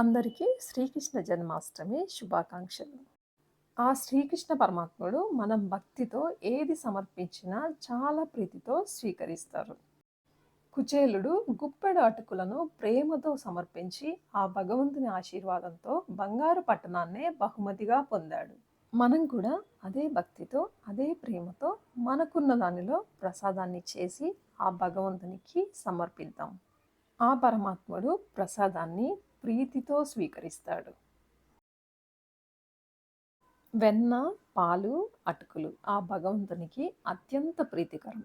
అందరికీ శ్రీకృష్ణ జన్మాష్టమి శుభాకాంక్షలు. ఆ శ్రీకృష్ణ పరమాత్ముడు మనం భక్తితో ఏది సమర్పించినా చాలా ప్రీతితో స్వీకరిస్తారు. కుచేలుడు గుప్పెడు అటుకులను ప్రేమతో సమర్పించి ఆ భగవంతుని ఆశీర్వాదంతో బంగారు పట్టణాన్నే బహుమతిగా పొందాడు. మనం కూడా అదే భక్తితో అదే ప్రేమతో మనకున్న దానిలో ప్రసాదాన్ని చేసి ఆ భగవంతునికి సమర్పిద్దాం. ఆ పరమాత్ముడు ప్రసాదాన్ని ప్రీతితో స్వీకరిస్తాడు. వెన్న పాలు అటుకులు ఆ భగవంతునికి అత్యంత ప్రీతికరం.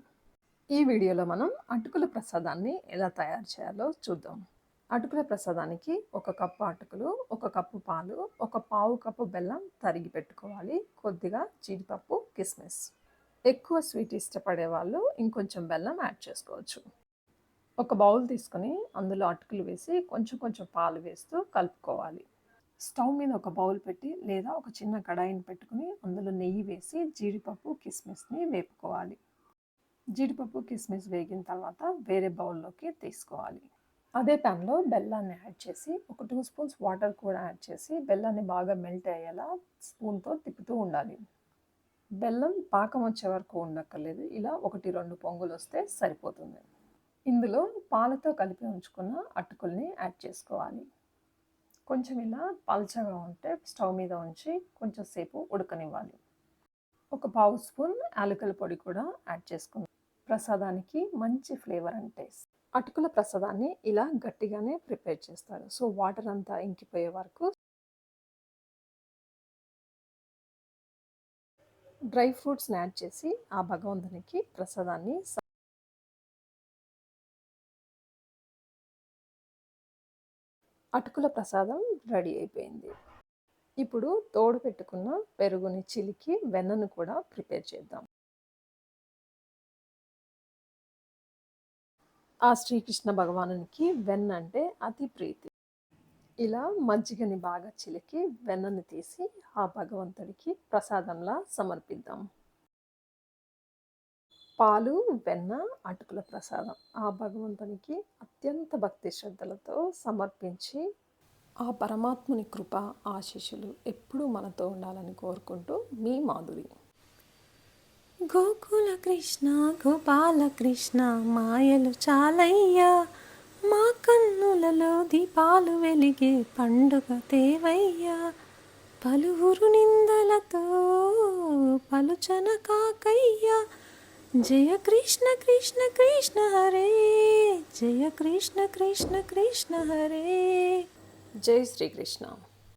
ఈ వీడియోలో మనం అటుకుల ప్రసాదాన్ని ఎలా తయారు చేయాలో చూద్దాం. అటుకుల ప్రసాదానికి ఒక కప్పు అటుకులు ఒక కప్పు పాలు ఒక పావు కప్పు బెల్లం తరిగి పెట్టుకోవాలి. కొద్దిగా జీడిపప్పు కిస్మిస్. ఎక్కువ స్వీట్ ఇష్టపడే వాళ్ళు ఇంకొంచెం బెల్లం యాడ్ చేసుకోవచ్చు. ఒక బౌల్ తీసుకొని అందులో అటుకులు వేసి కొంచెం కొంచెం పాలు వేస్తూ కలుపుకోవాలి. స్టవ్ మీద ఒక బౌల్ పెట్టి లేదా ఒక చిన్న కడాయిని పెట్టుకుని అందులో నెయ్యి వేసి జీడిపప్పు కిస్మిస్ని వేపుకోవాలి. జీడిపప్పు కిస్మిస్ వేగిన తర్వాత వేరే బౌల్లోకి తీసుకోవాలి. అదే ప్యాన్లో బెల్లాన్ని యాడ్ చేసి ఒక టూ స్పూన్స్ వాటర్ కూడా యాడ్ చేసి బెల్లాన్ని బాగా మెల్ట్ అయ్యేలా స్పూన్తో తిప్పుతూ ఉండాలి. బెల్లం పాకం వచ్చే వరకు ఉండక్కర్లేదు. ఇలా ఒకటి రెండు పొంగులు వస్తే సరిపోతుంది. ఇందులో పాలతో కలిపి ఉంచుకున్న అటుకుల్ని యాడ్ చేసుకోవాలి. కొంచెం ఇలా పల్చగా ఉంటే స్టవ్ మీద ఉంచి కొంచెం సేపు ఉడకనివ్వాలి. ఒక పావు స్పూన్ యాలకుల పొడి కూడా యాడ్ చేసుకుందాం. ప్రసాదానికి మంచి ఫ్లేవర్ అండ్ టేస్ట్ అటుకుల ప్రసాదాన్ని ఇలా గట్టిగానే ప్రిపేర్ చేస్తారు. సో వాటర్ అంతా ఇంకిపోయే వరకు డ్రై ఫ్రూట్స్ని యాడ్ చేసి ఆ భగవంతునికి ప్రసాదాన్ని అటుకుల ప్రసాదం రెడీ అయిపోయింది. ఇప్పుడు తోడు పెట్టుకున్న పెరుగుని చిలికి వెన్నను కూడా ప్రిపేర్ చేద్దాం. ఆ శ్రీకృష్ణ భగవానునికి వెన్న అంటే అతి ప్రీతి. ఇలా మజ్జిగని బాగా చిలికి వెన్నను తీసి ఆ భగవంతుడికి ప్రసాదంలా సమర్పిద్దాం. పాలు వెన్న అటుకుల ప్రసాదం ఆ భగవంతునికి అత్యంత భక్తి శ్రద్ధలతో సమర్పించి ఆ పరమాత్ముని కృప ఆశీస్సులు ఎప్పుడూ మనతో ఉండాలని కోరుకుంటూ మీ మాధురి. గోకుల కృష్ణ గోపాల కృష్ణ మాయలు చాలయ్యా. మా కన్నులలో దీపాలు వెలిగే పండుగ తేవయ్యా. పలువురు నిందలతో పలుచన కాకయ్యా. జయ కృష్ణ కృష్ణ కృష్ణ హరే జయ కృష్ణ కృష్ణ కృష్ణ హరే జై శ్రీకృష్ణ